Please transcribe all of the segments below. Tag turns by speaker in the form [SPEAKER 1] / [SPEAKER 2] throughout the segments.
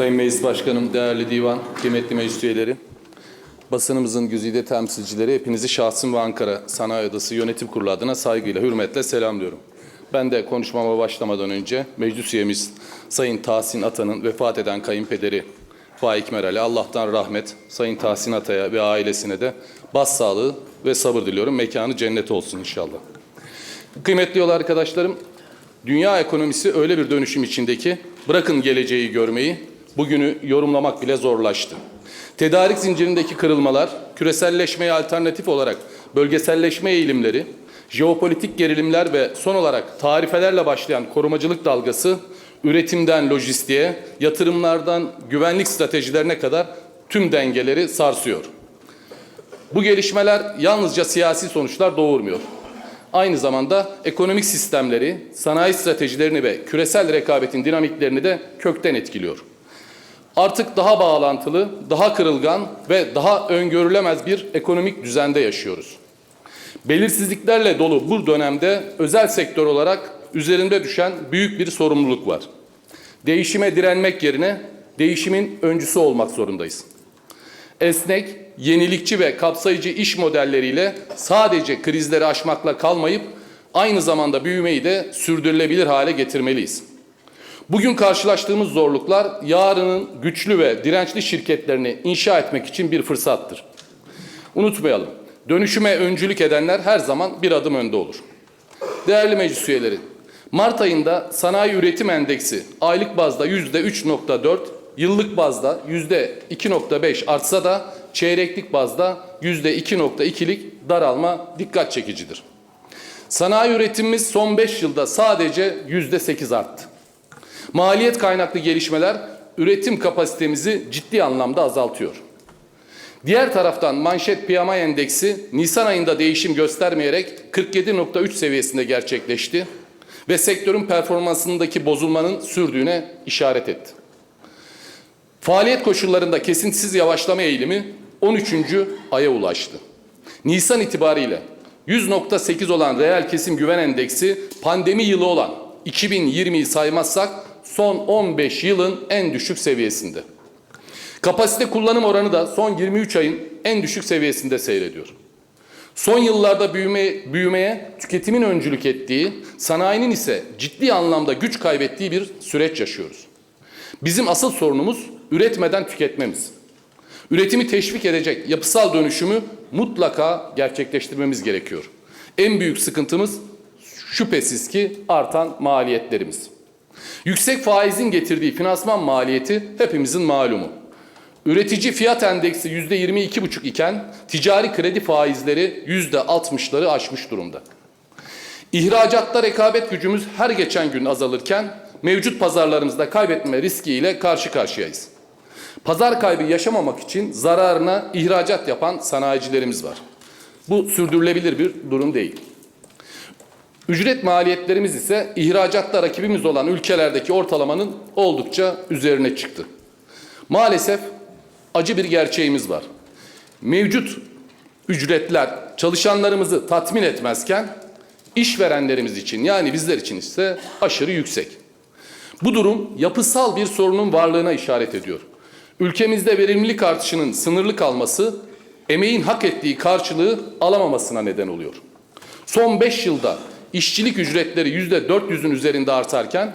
[SPEAKER 1] Sayın Meclis Başkanım, değerli divan, kıymetli meclis üyeleri, basınımızın güzide temsilcileri, hepinizi şahsım ve Ankara Sanayi Odası Yönetim Kurulu adına saygıyla, hürmetle selamlıyorum. Ben de konuşmama başlamadan önce meclis üyemiz Sayın Tahsin Atan'ın vefat eden kayınpederi Faik Meral'e Allah'tan rahmet, Sayın Tahsin Atay'a ve ailesine de başsağlığı ve sabır diliyorum. Mekanı cennet olsun inşallah. Kıymetli yol arkadaşlarım, dünya ekonomisi öyle bir dönüşüm içindeki bırakın geleceği görmeyi, bugünü yorumlamak bile zorlaştı. Tedarik zincirindeki kırılmalar, küreselleşmeye alternatif olarak bölgeselleşme eğilimleri, jeopolitik gerilimler ve son olarak tarifelerle başlayan korumacılık dalgası, üretimden lojistiğe, yatırımlardan güvenlik stratejilerine kadar tüm dengeleri sarsıyor. Bu gelişmeler yalnızca siyasi sonuçlar doğurmuyor. Aynı zamanda ekonomik sistemleri, sanayi stratejilerini ve küresel rekabetin dinamiklerini de kökten etkiliyor. Artık daha bağlantılı, daha kırılgan ve daha öngörülemez bir ekonomik düzende yaşıyoruz. Belirsizliklerle dolu bu dönemde özel sektör olarak üzerinde düşen büyük bir sorumluluk var. Değişime direnmek yerine değişimin öncüsü olmak zorundayız. Esnek, yenilikçi ve kapsayıcı iş modelleriyle sadece krizleri aşmakla kalmayıp aynı zamanda büyümeyi de sürdürülebilir hale getirmeliyiz. Bugün karşılaştığımız zorluklar yarının güçlü ve dirençli şirketlerini inşa etmek için bir fırsattır. Unutmayalım, dönüşüme öncülük edenler her zaman bir adım önde olur. Değerli meclis üyeleri, Mart ayında sanayi üretim endeksi aylık bazda yüzde 3.4, yıllık bazda yüzde 2.5 artsa da çeyreklik bazda yüzde 2.2'lik daralma dikkat çekicidir. Sanayi üretimimiz son 5 yılda sadece yüzde 8 arttı. Maliyet kaynaklı gelişmeler üretim kapasitemizi ciddi anlamda azaltıyor. Diğer taraftan manşet PMI endeksi Nisan ayında değişim göstermeyerek 47.3 seviyesinde gerçekleşti ve sektörün performansındaki bozulmanın sürdüğüne işaret etti. Faaliyet koşullarında kesintisiz yavaşlama eğilimi 13. aya ulaştı. Nisan itibariyle 100.8 olan reel kesim güven endeksi pandemi yılı olan 2020'yi saymazsak son 15 yılın en düşük seviyesinde. Kapasite kullanım oranı da son 23 ayın en düşük seviyesinde seyrediyor. Son yıllarda büyüme, büyümeye tüketimin öncülük ettiği, sanayinin ise ciddi anlamda güç kaybettiği bir süreç yaşıyoruz. Bizim asıl sorunumuz üretmeden tüketmemiz. Üretimi teşvik edecek yapısal dönüşümü mutlaka gerçekleştirmemiz gerekiyor. En büyük sıkıntımız şüphesiz ki artan maliyetlerimiz. Yüksek faizin getirdiği finansman maliyeti hepimizin malumu. Üretici fiyat endeksi yüzde 22,5 iken ticari kredi faizleri yüzde 60'ları aşmış durumda. İhracatta rekabet gücümüz her geçen gün azalırken mevcut pazarlarımızda kaybetme riskiyle karşı karşıyayız. Pazar kaybı yaşamamak için zararına ihracat yapan sanayicilerimiz var. Bu sürdürülebilir bir durum değil. Ücret maliyetlerimiz ise ihracatta rakibimiz olan ülkelerdeki ortalamanın oldukça üzerine çıktı. Maalesef acı bir gerçeğimiz var. Mevcut ücretler çalışanlarımızı tatmin etmezken işverenlerimiz için yani bizler için ise aşırı yüksek. Bu durum yapısal bir sorunun varlığına işaret ediyor. Ülkemizde verimlilik artışının sınırlı kalması emeğin hak ettiği karşılığı alamamasına neden oluyor. Son 5 yılda işçilik ücretleri yüzde 400'ün üzerinde artarken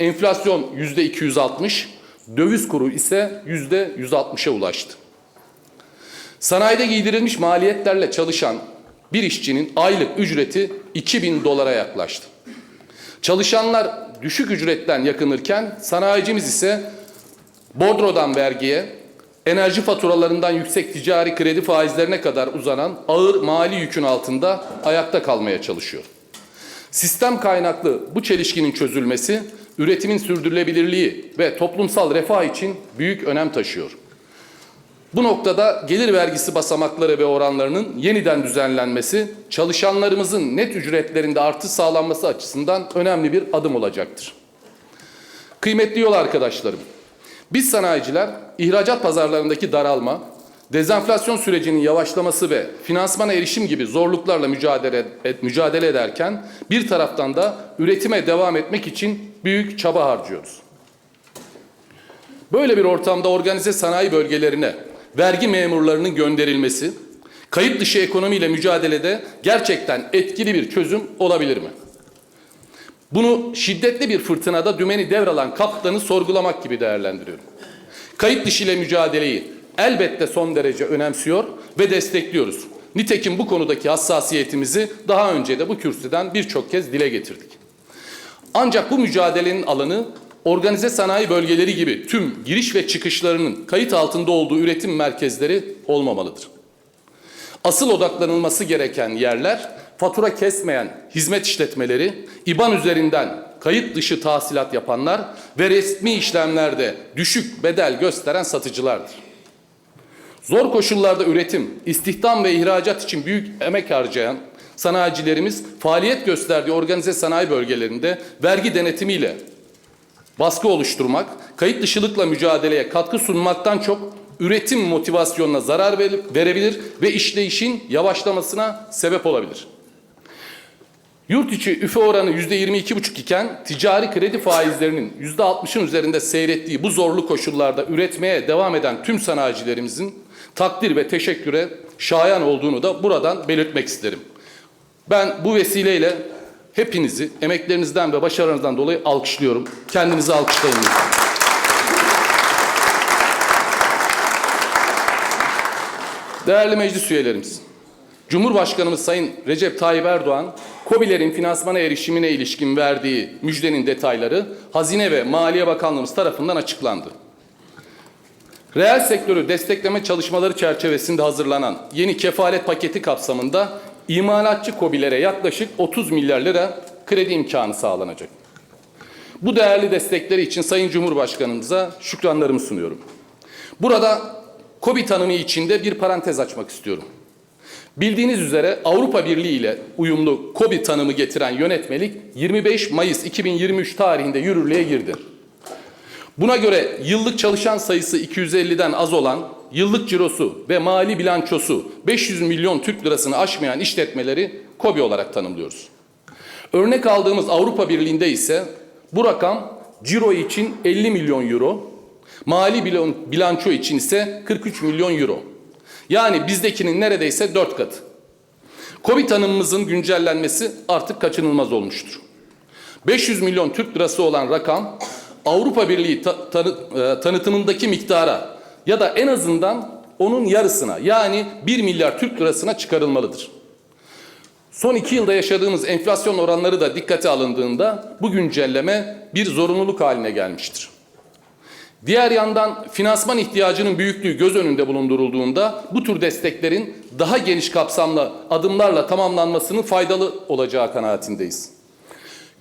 [SPEAKER 1] enflasyon yüzde 260, döviz kuru ise yüzde 160'a ulaştı. Sanayide giydirilmiş maliyetlerle çalışan bir işçinin aylık ücreti 2000 dolara yaklaştı. Çalışanlar düşük ücretten yakınırken sanayicimiz ise bordrodan vergiye, enerji faturalarından yüksek ticari kredi faizlerine kadar uzanan ağır mali yükün altında ayakta kalmaya çalışıyor. Sistem kaynaklı bu çelişkinin çözülmesi üretimin sürdürülebilirliği ve toplumsal refah için büyük önem taşıyor. Bu noktada gelir vergisi basamakları ve oranlarının yeniden düzenlenmesi çalışanlarımızın net ücretlerinde artış sağlanması açısından önemli bir adım olacaktır. Kıymetli yol arkadaşlarım, biz sanayiciler ihracat pazarlarındaki daralma, dezenflasyon sürecinin yavaşlaması ve finansmana erişim gibi zorluklarla mücadele, et, mücadele ederken bir taraftan da üretime devam etmek için büyük çaba harcıyoruz. Böyle bir ortamda organize sanayi bölgelerine vergi memurlarının gönderilmesi, kayıt dışı ekonomiyle mücadelede gerçekten etkili bir çözüm olabilir mi? Bunu şiddetli bir fırtınada dümeni devralan kaptanı sorgulamak gibi değerlendiriyorum. Kayıt dışı ile mücadeleyi elbette son derece önemsiyor ve destekliyoruz. Nitekim bu konudaki hassasiyetimizi daha önce de bu kürsüden birçok kez dile getirdik. Ancak bu mücadelenin alanı organize sanayi bölgeleri gibi tüm giriş ve çıkışlarının kayıt altında olduğu üretim merkezleri olmamalıdır. Asıl odaklanılması gereken yerler fatura kesmeyen hizmet işletmeleri, IBAN üzerinden kayıt dışı tahsilat yapanlar ve resmi işlemlerde düşük bedel gösteren satıcılardır. Zor koşullarda üretim, istihdam ve ihracat için büyük emek harcayan sanayicilerimiz faaliyet gösterdiği organize sanayi bölgelerinde vergi denetimiyle baskı oluşturmak, kayıt dışılıkla mücadeleye katkı sunmaktan çok üretim motivasyonuna zarar verebilir ve işleyişin yavaşlamasına sebep olabilir. Yurt içi üfe oranı %22,5 iken ticari kredi faizlerinin %60'ın üzerinde seyrettiği bu zorlu koşullarda üretmeye devam eden tüm sanayicilerimizin takdir ve teşekküre şayan olduğunu da buradan belirtmek isterim. Ben bu vesileyle hepinizi emeklerinizden ve başarılarınızdan dolayı alkışlıyorum. Kendinizi alkışlayın. Değerli meclis üyelerimiz, Cumhurbaşkanımız Sayın Recep Tayyip Erdoğan, KOBİ'lerin finansmana erişimine ilişkin verdiği müjdenin detayları Hazine ve Maliye Bakanlığımız tarafından açıklandı. Reel sektörü destekleme çalışmaları çerçevesinde hazırlanan yeni kefalet paketi kapsamında imalatçı KOBİ'lere yaklaşık 30 milyar lira kredi imkanı sağlanacak. Bu değerli destekleri için Sayın Cumhurbaşkanımıza şükranlarımı sunuyorum. Burada KOBİ tanımı içinde bir parantez açmak istiyorum. Bildiğiniz üzere Avrupa Birliği ile uyumlu KOBİ tanımı getiren yönetmelik 25 Mayıs 2023 tarihinde yürürlüğe girdi. Buna göre yıllık çalışan sayısı 250'den az olan, yıllık cirosu ve mali bilançosu 500 milyon Türk lirasını aşmayan işletmeleri KOBİ olarak tanımlıyoruz. Örnek aldığımız Avrupa Birliği'nde ise bu rakam ciro için 50 milyon euro, mali bilan- bilanço için ise 43 milyon euro. Yani bizdekinin neredeyse dört katı. KOBİ tanımımızın güncellenmesi artık kaçınılmaz olmuştur. 500 milyon Türk lirası olan rakam Avrupa Birliği ta- tanı- e, tanıtımındaki miktara ya da en azından onun yarısına yani 1 milyar Türk lirasına çıkarılmalıdır. Son iki yılda yaşadığımız enflasyon oranları da dikkate alındığında bu güncelleme bir zorunluluk haline gelmiştir. Diğer yandan finansman ihtiyacının büyüklüğü göz önünde bulundurulduğunda bu tür desteklerin daha geniş kapsamlı adımlarla tamamlanmasının faydalı olacağı kanaatindeyiz.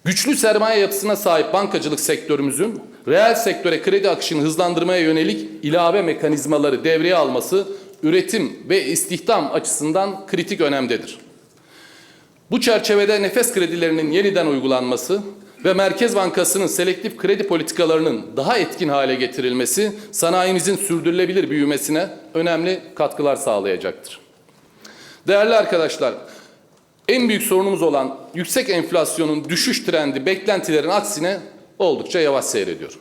[SPEAKER 1] Güçlü sermaye yapısına sahip bankacılık sektörümüzün reel sektöre kredi akışını hızlandırmaya yönelik ilave mekanizmaları devreye alması üretim ve istihdam açısından kritik önemdedir. Bu çerçevede nefes kredilerinin yeniden uygulanması ve Merkez Bankası'nın selektif kredi politikalarının daha etkin hale getirilmesi sanayimizin sürdürülebilir büyümesine önemli katkılar sağlayacaktır. Değerli arkadaşlar, en büyük sorunumuz olan yüksek enflasyonun düşüş trendi beklentilerin aksine oldukça yavaş seyrediyor.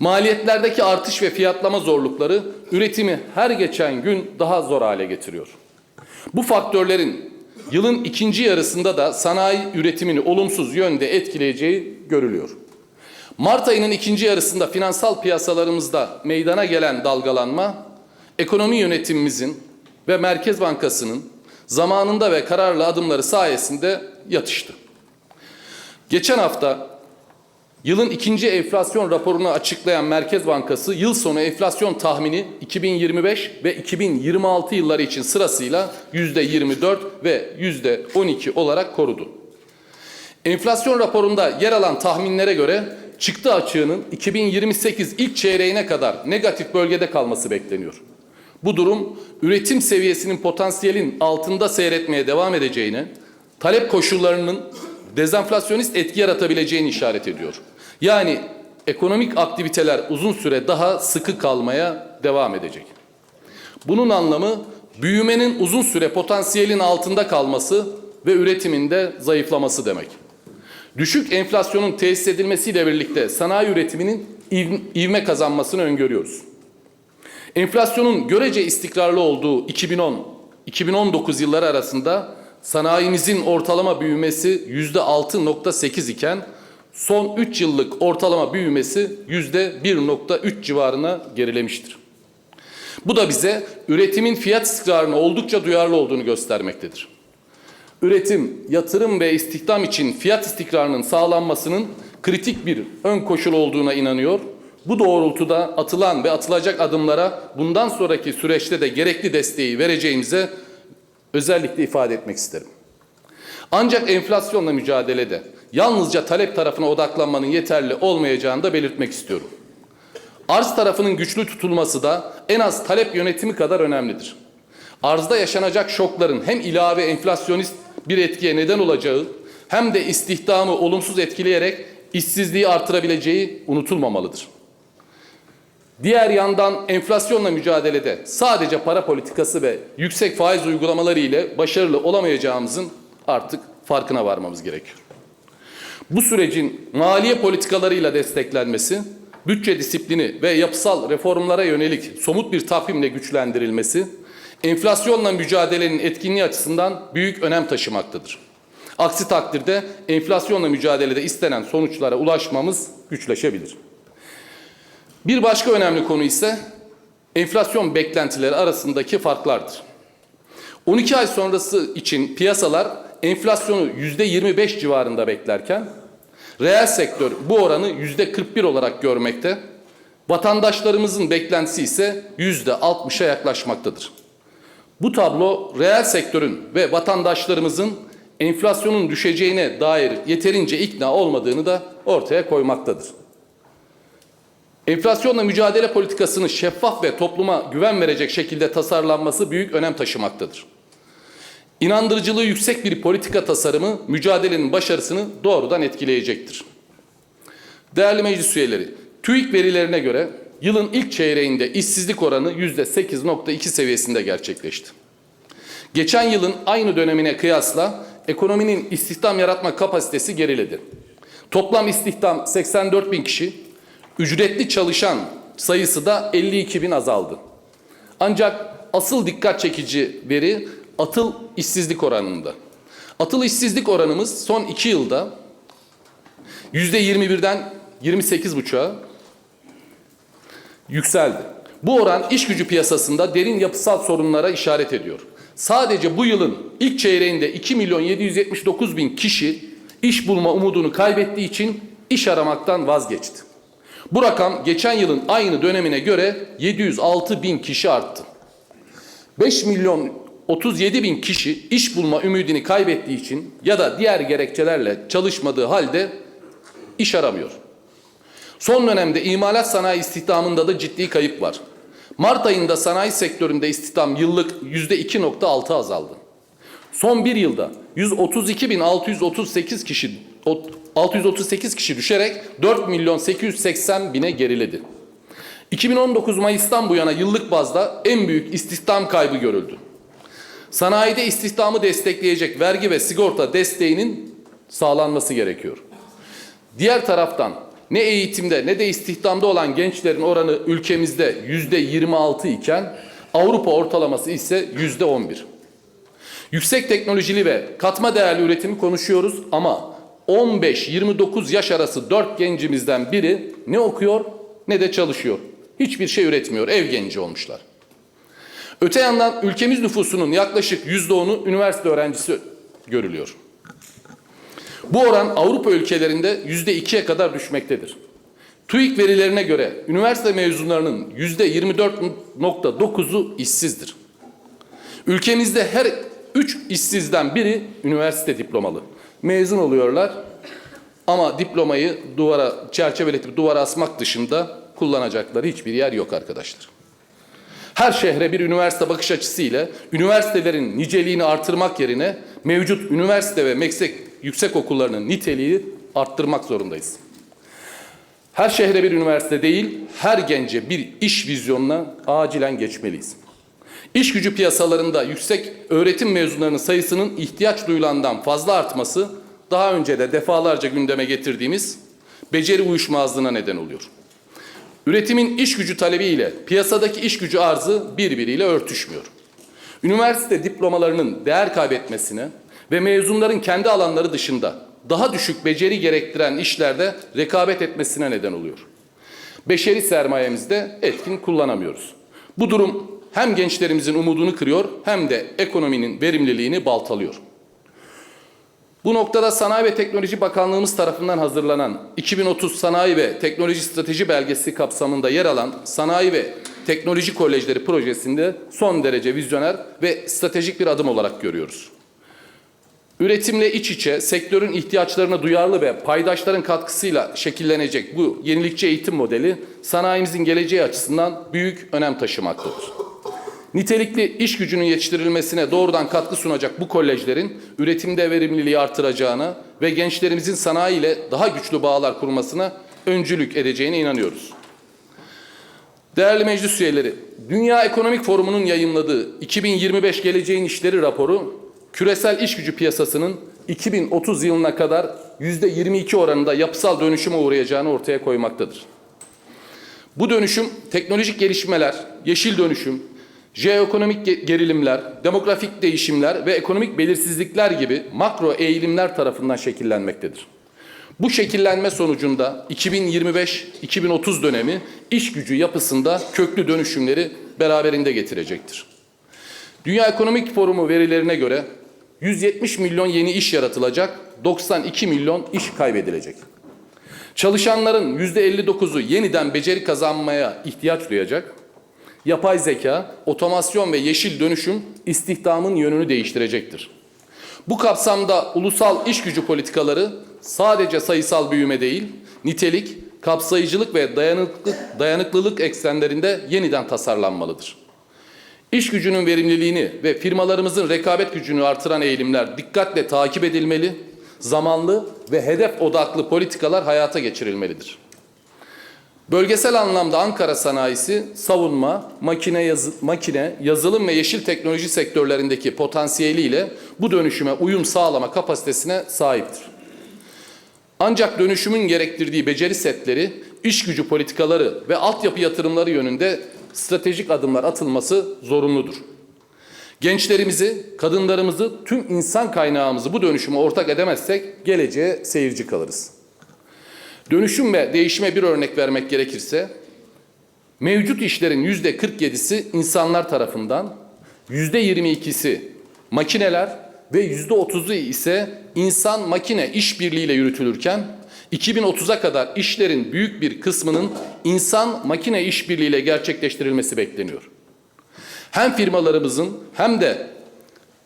[SPEAKER 1] Maliyetlerdeki artış ve fiyatlama zorlukları üretimi her geçen gün daha zor hale getiriyor. Bu faktörlerin yılın ikinci yarısında da sanayi üretimini olumsuz yönde etkileyeceği görülüyor. Mart ayının ikinci yarısında finansal piyasalarımızda meydana gelen dalgalanma, ekonomi yönetimimizin ve Merkez Bankası'nın zamanında ve kararlı adımları sayesinde yatıştı. Geçen hafta Yılın ikinci enflasyon raporunu açıklayan Merkez Bankası yıl sonu enflasyon tahmini 2025 ve 2026 yılları için sırasıyla %24 ve %12 olarak korudu. Enflasyon raporunda yer alan tahminlere göre çıktı açığının 2028 ilk çeyreğine kadar negatif bölgede kalması bekleniyor. Bu durum üretim seviyesinin potansiyelin altında seyretmeye devam edeceğine, talep koşullarının dezenflasyonist etki yaratabileceğini işaret ediyor. Yani ekonomik aktiviteler uzun süre daha sıkı kalmaya devam edecek. Bunun anlamı büyümenin uzun süre potansiyelin altında kalması ve üretimin de zayıflaması demek. Düşük enflasyonun tesis edilmesiyle birlikte sanayi üretiminin iv- ivme kazanmasını öngörüyoruz. Enflasyonun görece istikrarlı olduğu 2010-2019 yılları arasında sanayimizin ortalama büyümesi %6.8 iken son 3 yıllık ortalama büyümesi %1.3 civarına gerilemiştir. Bu da bize üretimin fiyat istikrarına oldukça duyarlı olduğunu göstermektedir. Üretim, yatırım ve istihdam için fiyat istikrarının sağlanmasının kritik bir ön koşul olduğuna inanıyor. Bu doğrultuda atılan ve atılacak adımlara bundan sonraki süreçte de gerekli desteği vereceğimize özellikle ifade etmek isterim. Ancak enflasyonla mücadelede yalnızca talep tarafına odaklanmanın yeterli olmayacağını da belirtmek istiyorum. Arz tarafının güçlü tutulması da en az talep yönetimi kadar önemlidir. Arzda yaşanacak şokların hem ilave enflasyonist bir etkiye neden olacağı hem de istihdamı olumsuz etkileyerek işsizliği artırabileceği unutulmamalıdır. Diğer yandan enflasyonla mücadelede sadece para politikası ve yüksek faiz uygulamaları ile başarılı olamayacağımızın artık farkına varmamız gerekiyor. Bu sürecin maliye politikalarıyla desteklenmesi, bütçe disiplini ve yapısal reformlara yönelik somut bir takvimle güçlendirilmesi, enflasyonla mücadelenin etkinliği açısından büyük önem taşımaktadır. Aksi takdirde enflasyonla mücadelede istenen sonuçlara ulaşmamız güçleşebilir. Bir başka önemli konu ise enflasyon beklentileri arasındaki farklardır. 12 ay sonrası için piyasalar enflasyonu %25 civarında beklerken reel sektör bu oranı %41 olarak görmekte. Vatandaşlarımızın beklentisi ise %60'a yaklaşmaktadır. Bu tablo reel sektörün ve vatandaşlarımızın enflasyonun düşeceğine dair yeterince ikna olmadığını da ortaya koymaktadır. Enflasyonla mücadele politikasının şeffaf ve topluma güven verecek şekilde tasarlanması büyük önem taşımaktadır. İnandırıcılığı yüksek bir politika tasarımı mücadelenin başarısını doğrudan etkileyecektir. Değerli meclis üyeleri, TÜİK verilerine göre yılın ilk çeyreğinde işsizlik oranı %8.2 seviyesinde gerçekleşti. Geçen yılın aynı dönemine kıyasla ekonominin istihdam yaratma kapasitesi geriledi. Toplam istihdam 84 bin kişi, ücretli çalışan sayısı da 52 bin azaldı. Ancak asıl dikkat çekici veri atıl işsizlik oranında. Atıl işsizlik oranımız son iki yılda %21'den 28,5'a yükseldi. Bu oran iş gücü piyasasında derin yapısal sorunlara işaret ediyor. Sadece bu yılın ilk çeyreğinde 2 milyon 779 bin kişi iş bulma umudunu kaybettiği için iş aramaktan vazgeçti. Bu rakam geçen yılın aynı dönemine göre 706 bin kişi arttı. 5 milyon 37 bin kişi iş bulma ümidini kaybettiği için ya da diğer gerekçelerle çalışmadığı halde iş aramıyor. Son dönemde imalat sanayi istihdamında da ciddi kayıp var. Mart ayında sanayi sektöründe istihdam yıllık %2.6 azaldı. Son bir yılda 132.638 kişi 638 kişi düşerek 4 milyon 880 bine geriledi. 2019 Mayıs'tan bu yana yıllık bazda en büyük istihdam kaybı görüldü. Sanayide istihdamı destekleyecek vergi ve sigorta desteğinin sağlanması gerekiyor. Diğer taraftan ne eğitimde ne de istihdamda olan gençlerin oranı ülkemizde yüzde 26 iken Avrupa ortalaması ise yüzde 11. Yüksek teknolojili ve katma değerli üretimi konuşuyoruz ama 15-29 yaş arası 4 gencimizden biri ne okuyor ne de çalışıyor. Hiçbir şey üretmiyor. Ev genci olmuşlar. Öte yandan ülkemiz nüfusunun yaklaşık %10'u üniversite öğrencisi görülüyor. Bu oran Avrupa ülkelerinde %2'ye kadar düşmektedir. TÜİK verilerine göre üniversite mezunlarının %24.9'u işsizdir. Ülkemizde her 3 işsizden biri üniversite diplomalı. Mezun oluyorlar ama diplomayı duvara çerçeveletip duvara asmak dışında kullanacakları hiçbir yer yok arkadaşlar. Her şehre bir üniversite bakış açısıyla üniversitelerin niceliğini artırmak yerine mevcut üniversite ve meslek yüksek okullarının niteliği arttırmak zorundayız. Her şehre bir üniversite değil, her gence bir iş vizyonuna acilen geçmeliyiz. İş gücü piyasalarında yüksek öğretim mezunlarının sayısının ihtiyaç duyulandan fazla artması daha önce de defalarca gündeme getirdiğimiz beceri uyuşmazlığına neden oluyor. Üretimin iş gücü talebi ile piyasadaki iş gücü arzı birbiriyle örtüşmüyor. Üniversite diplomalarının değer kaybetmesine ve mezunların kendi alanları dışında daha düşük beceri gerektiren işlerde rekabet etmesine neden oluyor. Beşeri sermayemizde etkin kullanamıyoruz. Bu durum hem gençlerimizin umudunu kırıyor hem de ekonominin verimliliğini baltalıyor. Bu noktada Sanayi ve Teknoloji Bakanlığımız tarafından hazırlanan 2030 Sanayi ve Teknoloji Strateji Belgesi kapsamında yer alan Sanayi ve Teknoloji Kolejleri projesinde son derece vizyoner ve stratejik bir adım olarak görüyoruz. Üretimle iç içe, sektörün ihtiyaçlarına duyarlı ve paydaşların katkısıyla şekillenecek bu yenilikçi eğitim modeli sanayimizin geleceği açısından büyük önem taşımaktadır. Nitelikli iş gücünün yetiştirilmesine doğrudan katkı sunacak bu kolejlerin üretimde verimliliği artıracağına ve gençlerimizin sanayi ile daha güçlü bağlar kurmasına öncülük edeceğine inanıyoruz. Değerli meclis üyeleri, Dünya Ekonomik Forumu'nun yayımladığı 2025 Geleceğin İşleri raporu, küresel iş gücü piyasasının 2030 yılına kadar %22 oranında yapısal dönüşüme uğrayacağını ortaya koymaktadır. Bu dönüşüm teknolojik gelişmeler, yeşil dönüşüm, jeoekonomik ge- gerilimler, demografik değişimler ve ekonomik belirsizlikler gibi makro eğilimler tarafından şekillenmektedir. Bu şekillenme sonucunda 2025-2030 dönemi iş gücü yapısında köklü dönüşümleri beraberinde getirecektir. Dünya Ekonomik Forumu verilerine göre 170 milyon yeni iş yaratılacak, 92 milyon iş kaybedilecek. Çalışanların %59'u yeniden beceri kazanmaya ihtiyaç duyacak. Yapay zeka, otomasyon ve yeşil dönüşüm istihdamın yönünü değiştirecektir. Bu kapsamda ulusal iş gücü politikaları sadece sayısal büyüme değil, nitelik, kapsayıcılık ve dayanıklılık, dayanıklılık eksenlerinde yeniden tasarlanmalıdır. İş gücünün verimliliğini ve firmalarımızın rekabet gücünü artıran eğilimler dikkatle takip edilmeli, zamanlı ve hedef odaklı politikalar hayata geçirilmelidir. Bölgesel anlamda Ankara sanayisi savunma, makine, yazı, makine, yazılım ve yeşil teknoloji sektörlerindeki potansiyeliyle bu dönüşüme uyum sağlama kapasitesine sahiptir. Ancak dönüşümün gerektirdiği beceri setleri, iş gücü politikaları ve altyapı yatırımları yönünde stratejik adımlar atılması zorunludur. Gençlerimizi, kadınlarımızı, tüm insan kaynağımızı bu dönüşüme ortak edemezsek geleceğe seyirci kalırız. Dönüşüm ve değişime bir örnek vermek gerekirse, mevcut işlerin yüzde 47'si insanlar tarafından, yüzde 22'si makineler ve yüzde 30'u ise insan makine işbirliğiyle yürütülürken, 2030'a kadar işlerin büyük bir kısmının insan makine işbirliğiyle gerçekleştirilmesi bekleniyor. Hem firmalarımızın hem de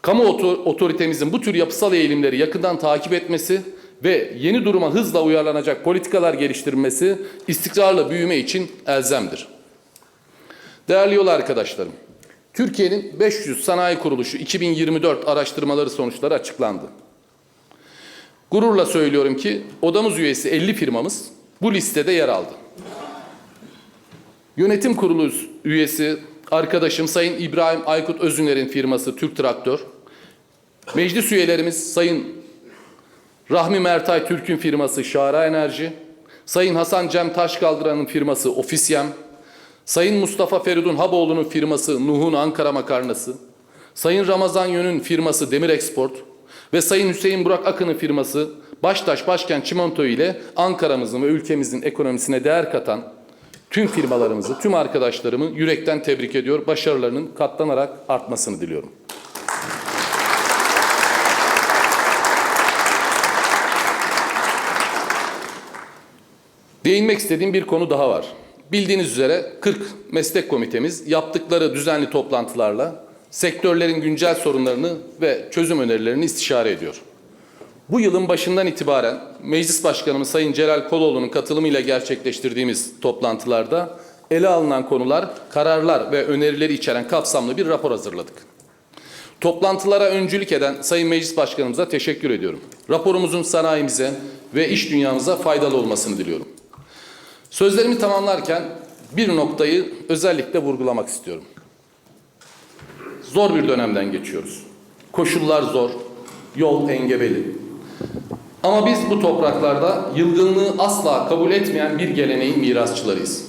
[SPEAKER 1] kamu otor- otoritemizin bu tür yapısal eğilimleri yakından takip etmesi ve yeni duruma hızla uyarlanacak politikalar geliştirmesi istikrarlı büyüme için elzemdir. Değerli yol arkadaşlarım, Türkiye'nin 500 sanayi kuruluşu 2024 araştırmaları sonuçları açıklandı. Gururla söylüyorum ki odamız üyesi 50 firmamız bu listede yer aldı. Yönetim kurulu üyesi arkadaşım Sayın İbrahim Aykut Özüner'in firması Türk Traktör, meclis üyelerimiz Sayın Rahmi Mertay Türk'ün firması Şara Enerji, Sayın Hasan Cem Taşkaldıran'ın firması Ofisyem, Sayın Mustafa Feridun Haboğlu'nun firması Nuh'un Ankara Makarnası, Sayın Ramazan Yön'ün firması Demir Export ve Sayın Hüseyin Burak Akın'ın firması Baştaş Başkent Çimento ile Ankara'mızın ve ülkemizin ekonomisine değer katan tüm firmalarımızı, tüm arkadaşlarımı yürekten tebrik ediyor. Başarılarının katlanarak artmasını diliyorum. Değinmek istediğim bir konu daha var. Bildiğiniz üzere 40 meslek komitemiz yaptıkları düzenli toplantılarla sektörlerin güncel sorunlarını ve çözüm önerilerini istişare ediyor. Bu yılın başından itibaren Meclis Başkanımız Sayın Celal Koloğlu'nun katılımıyla gerçekleştirdiğimiz toplantılarda ele alınan konular, kararlar ve önerileri içeren kapsamlı bir rapor hazırladık. Toplantılara öncülük eden Sayın Meclis Başkanımıza teşekkür ediyorum. Raporumuzun sanayimize ve iş dünyamıza faydalı olmasını diliyorum. Sözlerimi tamamlarken bir noktayı özellikle vurgulamak istiyorum. Zor bir dönemden geçiyoruz. Koşullar zor, yol engebeli. Ama biz bu topraklarda yılgınlığı asla kabul etmeyen bir geleneğin mirasçılarıyız.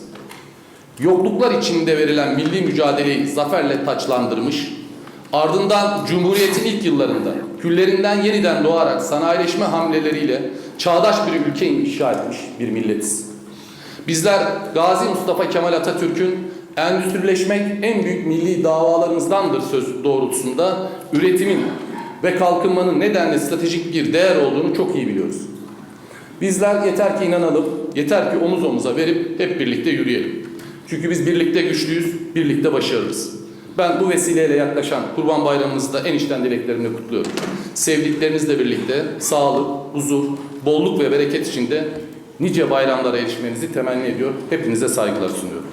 [SPEAKER 1] yokluklar içinde verilen milli mücadeleyi zaferle taçlandırmış, ardından Cumhuriyet'in ilk yıllarında küllerinden yeniden doğarak sanayileşme hamleleriyle çağdaş bir ülke inşa etmiş bir milletiz. Bizler Gazi Mustafa Kemal Atatürk'ün endüstrileşmek en büyük milli davalarımızdandır söz doğrultusunda üretimin ve kalkınmanın nedenle stratejik bir değer olduğunu çok iyi biliyoruz. Bizler yeter ki inanalım, yeter ki omuz omuza verip hep birlikte yürüyelim. Çünkü biz birlikte güçlüyüz, birlikte başarırız. Ben bu vesileyle yaklaşan Kurban Bayramınızı da en içten dileklerimle kutluyorum. Sevdiklerinizle birlikte sağlık, huzur, bolluk ve bereket içinde nice bayramlara erişmenizi temenni ediyor. Hepinize saygılar sunuyorum.